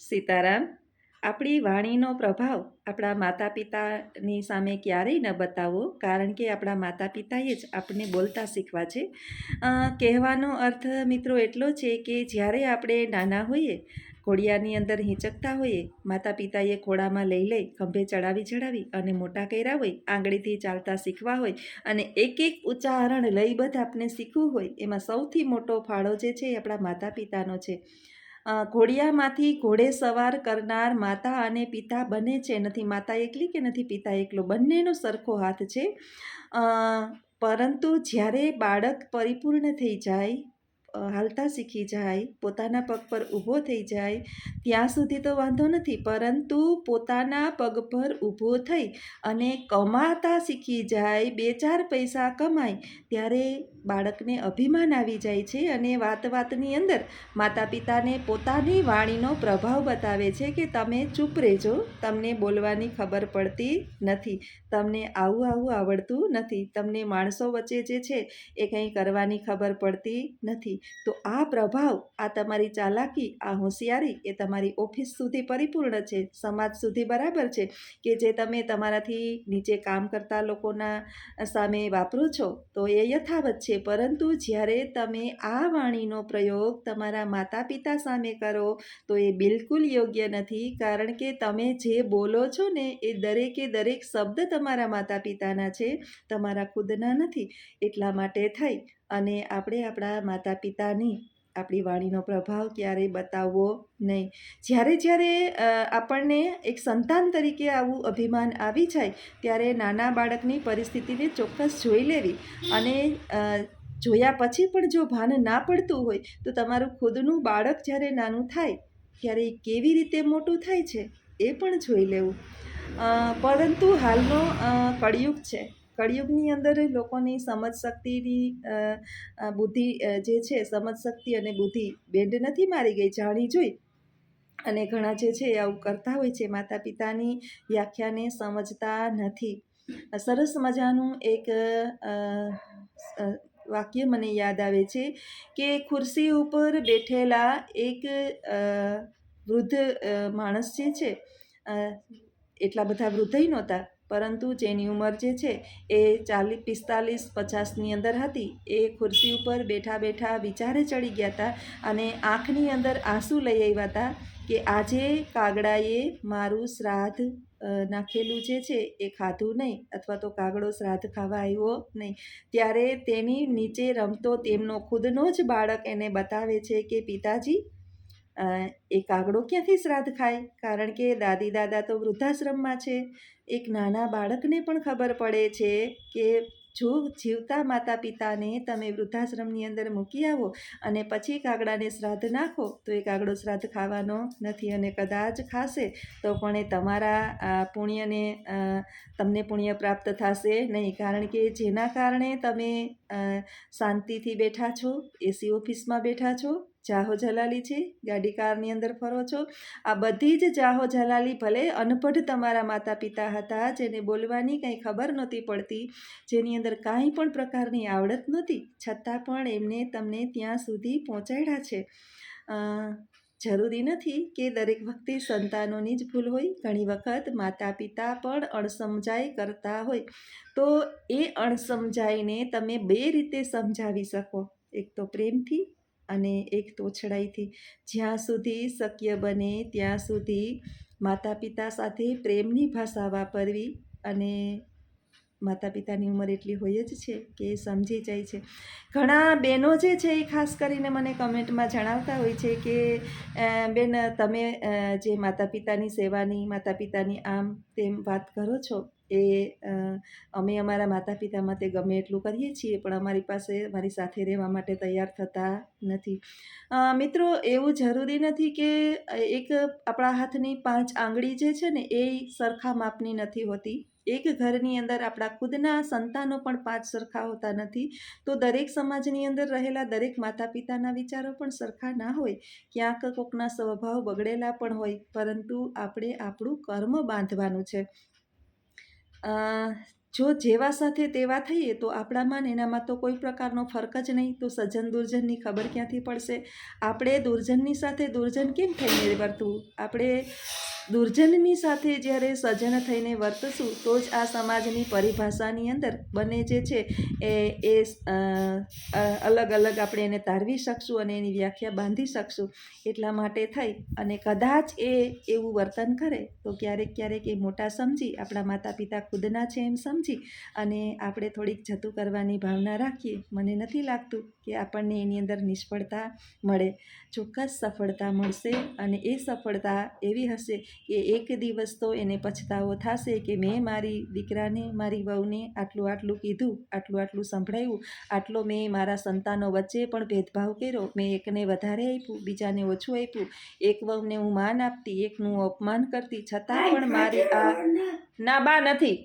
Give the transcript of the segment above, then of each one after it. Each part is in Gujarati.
સીતારામ, આપણી વાણીનો પ્રભાવ આપણા માતા પિતાની સામે ક્યારેય ન બતાવવો કારણ કે આપણા માતા પિતાએ જ આપણને બોલતા શીખવા છે. કહેવાનો અર્થ મિત્રો એટલો છે કે જ્યારે આપણે નાના હોઈએ, ઘોડિયાની અંદર હિંચકતા હોઈએ માતા પિતાએ ખોળામાં લઈ લઈ ખંભે ચડાવી ચડાવી અને મોટા કર્યા હોય, આંગળીથી ચાલતા શીખવા હોય અને એક એક ઉચ્ચારણ લયબદ્ધ આપણે શીખવું હોય, એમાં સૌથી મોટો ફાળો જે છે એ આપણા માતા પિતાનો છે. ઘોડિયામાંથી ઘોડે સવાર કરનાર માતા અને પિતા બંને છે. નથી, માતા એકલી કે નથી, પિતા એકલો? બંનેનો સરખો હાથ છે. પરંતુ જ્યારે બાળક પરિપૂર્ણ થઈ જાય હાલતા શીખી જાય, પોતાના પગ પર ઊભો થઈ જાય, ત્યાં સુધી તો વાંધો નથી. પરંતુ પોતાના પગ પર ઊભો થઈ અને કમાતા શીખી જાય, બે ચાર પૈસા કમાય, ત્યારે બાળકને અભિમાન આવી જાય છે અને વાત વાતની અંદર માતા પિતાને પોતાની વાણીનો પ્રભાવ બતાવે છે કે તમે ચૂપ રહેજો, તમને બોલવાની ખબર પડતી નથી, તમને આવું આવું આવડતું નથી, તમને માણસો વચ્ચે જે છે એ કંઈ કરવાની ખબર પડતી નથી. તો આ પ્રભાવ, આ તમારી ચાલાકી, આ હોશિયારી એ તમારી ઓફિસ સુધી પરિપૂર્ણ છે, સમાજ સુધી બરાબર છે કે જે તમે તમારાથી નીચે કામ કરતા લોકોના સામે વાપરો છો, તો એ યથાવત છે. પરંતુ જ્યારે તમે આ વાણીનો પ્રયોગ તમારા માતા પિતા સામે કરો, તો એ બિલકુલ યોગ્ય નથી. કારણ કે તમે જે બોલો છો ને, એ દરેકે દરેક શબ્દ તમારા માતા પિતાના છે. તમારા ખુદના નથી. એટલા માટે થઈ અને આપણે આપણા માતા પિતાની આપણી વાણીનો પ્રભાવ ક્યારેય બતાવવો નહીં. જ્યારે જ્યારે આપણને એક સંતાન તરીકે આવું અભિમાન આવી જાય, ત્યારે નાના બાળકની પરિસ્થિતિને ચોક્કસ જોઈ લેવી અને જોયા પછી પણ જો ભાન ના પડતું હોય, તો તમારું ખુદનું બાળક જ્યારે નાનું થાય, ત્યારે કેવી રીતે મોટું થાય છે એ પણ જોઈ લેવું. પરંતુ હાલનો કળિયુગ છે. કળિયુગની અંદર લોકોની સમજ શક્તિની બુદ્ધિ જે છે સમજ શક્તિ અને બુદ્ધિ બેન્ડ નથી મારી ગઈ, જાણી જોઈ. અને ઘણા જે છે આવું કરતા હોય છે માતા પિતાની વ્યાખ્યાને સમજતા નથી. સરસ મજાનું એક વાક્ય મને યાદ આવે છે કે ખુરશી ઉપર બેઠેલા એક વૃદ્ધ માણસ જે છે એટલા બધા વૃદ્ધય નહોતા. પરંતુ જેની ઉંમર જે છે એ ચાલીસ પિસ્તાલીસ પચાસની અંદર હતી. એ ખુરશી ઉપર બેઠા બેઠા વિચારે ચડી ગયા હતા અને આંખની અંદર આંસુ લઈ આવ્યા હતા કે આજે કાગડાએ મારું શ્રાદ્ધ નાખેલું જે છે એ ખાધું નહીં અથવા તો કાગડો શ્રાદ્ધ ખાવા આવ્યો નહીં. ત્યારે તેની નીચે રમતો તેમનો ખુદનો જ બાળક એને બતાવે છે કે, પિતાજી એ કાગડો ક્યાંથી શ્રાદ્ધ ખાય? કારણ કે દાદી દાદા તો વૃદ્ધાશ્રમમાં છે. એક નાના બાળકને પણ ખબર પડે છે કે જો જીવતા માતા પિતાને તમે વૃદ્ધાશ્રમની અંદર મૂકી આવો અને પછી કાગડાને શ્રાદ્ધ નાખો, તો એ કાગડો શ્રાદ્ધ ખાવાનો નથી અને કદાચ ખાશે, તો પણ એ તમારા પુણ્યને તમને પુણ્ય પ્રાપ્ત થશે નહીં. કારણ કે જેના કારણે તમે શાંતિથી બેઠા છો, એસી ઓફિસમાં બેઠા છો જાહો જલાલી છે ગાડી કારની અંદર ફરો છો. આ બધી જ જાહો જલાલી ભલે અનપઢ તમારા માતા પિતા હતા, જેને બોલવાની કંઈ ખબર નહોતી પડતી, જેની અંદર કાંઈ પણ પ્રકારની આવડત નહોતી, છતાં પણ એમને તમને ત્યાં સુધી પહોંચાડ્યા છે. જરૂરી નથી કે દરેક વખતે સંતાનોની જ ભૂલ હોય. ઘણી વખત માતા પિતા પણ અણસમજાઈ કરતા હોય. તો એ અણસમજાઈને તમે બે રીતે સમજાવી શકો. એક તો પ્રેમથી અને એક તોછડાઈથી, જ્યાં સુધી શક્ય બને ત્યાં સુધી માતા પિતા સાથે પ્રેમની ભાષા વાપરવી અને માતા પિતાની ઉંમર એટલી હોય જ છે કે એ સમજી જાય છે. ઘણા બહેનો જે છે એ ખાસ કરીને મને કમેન્ટમાં જણાવતા હોય છે કે બેન, તમે જે માતા પિતાની સેવાની માતા પિતાની આમ તેમ વાત કરો છો, એ અમે અમારા માતા પિતા માટે ગમે એટલું કરીએ છીએ, પણ અમારી પાસે મારી સાથે રહેવા માટે તૈયાર થતા નથી. મિત્રો, એવું જરૂરી નથી કે એક આપણા હાથની પાંચ આંગળી જે છે ને, એ સરખા માપની નથી હોતી. એક ઘરની અંદર આપણા ખુદના સંતાનો પણ પાંચ સરખા હોતા નથી, તો દરેક સમાજની અંદર રહેલા દરેક માતા પિતાના વિચારો પણ સરખા ના હોય. ક્યાંક કોકના સ્વભાવ બગડેલા પણ હોય, પરંતુ આપણે આપણું કર્મ બાંધવાનું છે. જો જેવા સાથે તેવા થઈએ, તો આપણામાં ને એનામાં તો કોઈ પ્રકારનો ફરક જ નહીં, તો સજ્જન દુર્જનની ખબર ક્યાંથી પડશે? આપણે દુર્જનની સાથે દુર્જન કેમ થઈને વર્તવું આપણે દુર્જનની સાથે જ્યારે સજ્જન થઈને વર્તશું, તો જ આ સમાજની પરિભાષાની અંદર બંને જે છે એ એ અલગ અલગ આપણે એને તારવી શકશું અને એની વ્યાખ્યા બાંધી શકશું. એટલા માટે થઈ. અને કદાચ એ એવું વર્તન કરે, તો ક્યારેક ક્યારેક એ મોટા સમજી, આપણા માતા પિતા ખુદના છે એમ સમજી, અને આપણે થોડીક જતું કરવાની ભાવના રાખીએ. મને નથી લાગતું. કે આપણને એની અંદર નિષ્ફળતા મળે. ચોક્કસ સફળતા મળશે અને એ સફળતા એવી હશે કે એક દિવસ તો એને પછતાવો થશે કે મેં મારી દીકરાને મારી વહુને આટલું આટલું કીધું આટલું આટલું સંભળાવ્યું આટલો મેં મારા સંતાનો વચ્ચે પણ ભેદભાવ કર્યો મેં એકને વધારે આપ્યું બીજાને ઓછું આપ્યું. એક વહુને હું માન આપતી એકનું અપમાન કરતી છતાં પણ મારી આ ના બા નથી.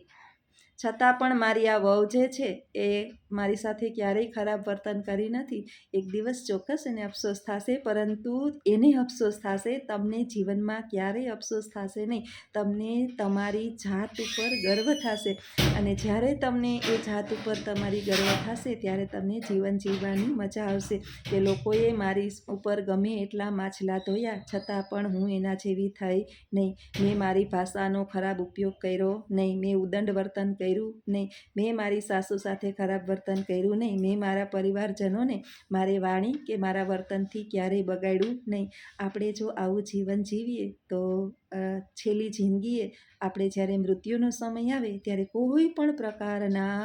છતાં પણ મારી આ વહુ જે છે એ મારી સાથે ક્યારેય ખરાબ વર્તન કરી નથી. એક દિવસ ચોક્કસ એને અફસોસ થશે, પરંતુ એને અફસોસ થશે, તમને જીવનમાં ક્યારેય અફસોસ થશે નહીં. તમને તમારી જાત ઉપર ગર્વ થશે. અને જ્યારે તમને એ જાત ઉપર તમારી ગર્વ થશે, ત્યારે તમને જીવન જીવવાની મજા આવશે. કે લોકોએ મારી ઉપર ગમે એટલા માછલા ધોયા, છતાં પણ હું એના જેવી થઈ નહીં. મેં મારી ભાષાનો ખરાબ ઉપયોગ કર્યો નહીં. મેં ઉદંડ વર્તન કર્યું નહીં. મેં મારી સાસુ સાથે ખરાબ વર્તન કર્યું નહીં. મેં મારા પરિવારજનોને મારી વાણી કે મારા વર્તનથી ક્યારેય બગાડ્યું નહીં. આપણે જો આવું જીવન જીવીએ તો છેલ્લી જિંદગીએ આપણે જ્યારે મૃત્યુનો સમય આવે ત્યારે કોઈ પણ પ્રકારના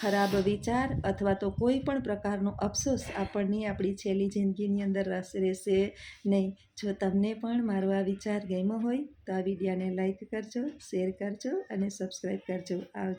ખરાબ વિચાર અથવા તો કોઈ પણ પ્રકારનો અફસોસ આપણને આપણી છેલ્લી જિંદગીની અંદર રસ રહેશે નહીં. જો તમને પણ મારો આ વિચાર ગમ્યો હોય તો આ વિડીયાને લાઈક કરજો, શેર કરજો અને સબસ્ક્રાઈબ કરજો. આવજો.